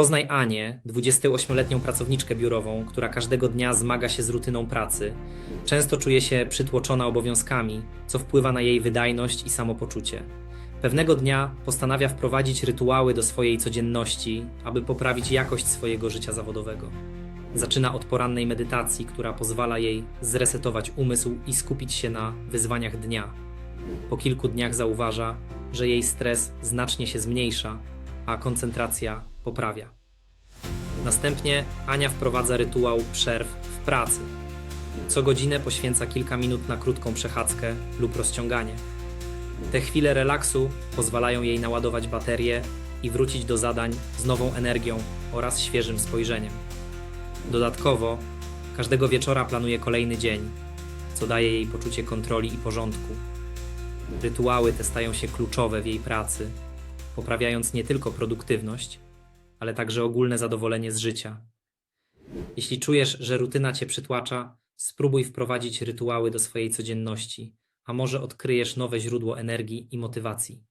Poznaj Anię, 28-letnią pracowniczkę biurową, która każdego dnia zmaga się z rutyną pracy. Często czuje się przytłoczona obowiązkami, co wpływa na jej wydajność i samopoczucie. Pewnego dnia postanawia wprowadzić rytuały do swojej codzienności, aby poprawić jakość swojego życia zawodowego. Zaczyna od porannej medytacji, która pozwala jej zresetować umysł i skupić się na wyzwaniach dnia. Po kilku dniach zauważa, że jej stres znacznie się zmniejsza, a koncentracja poprawia. Następnie Ania wprowadza rytuał przerw w pracy. Co godzinę poświęca kilka minut na krótką przechadzkę lub rozciąganie. Te chwile relaksu pozwalają jej naładować baterie i wrócić do zadań z nową energią oraz świeżym spojrzeniem. Dodatkowo, każdego wieczora planuje kolejny dzień, co daje jej poczucie kontroli i porządku. Rytuały te stają się kluczowe w jej pracy, poprawiając nie tylko produktywność, ale także ogólne zadowolenie z życia. Jeśli czujesz, że rutyna cię przytłacza, spróbuj wprowadzić rytuały do swojej codzienności, a może odkryjesz nowe źródło energii i motywacji.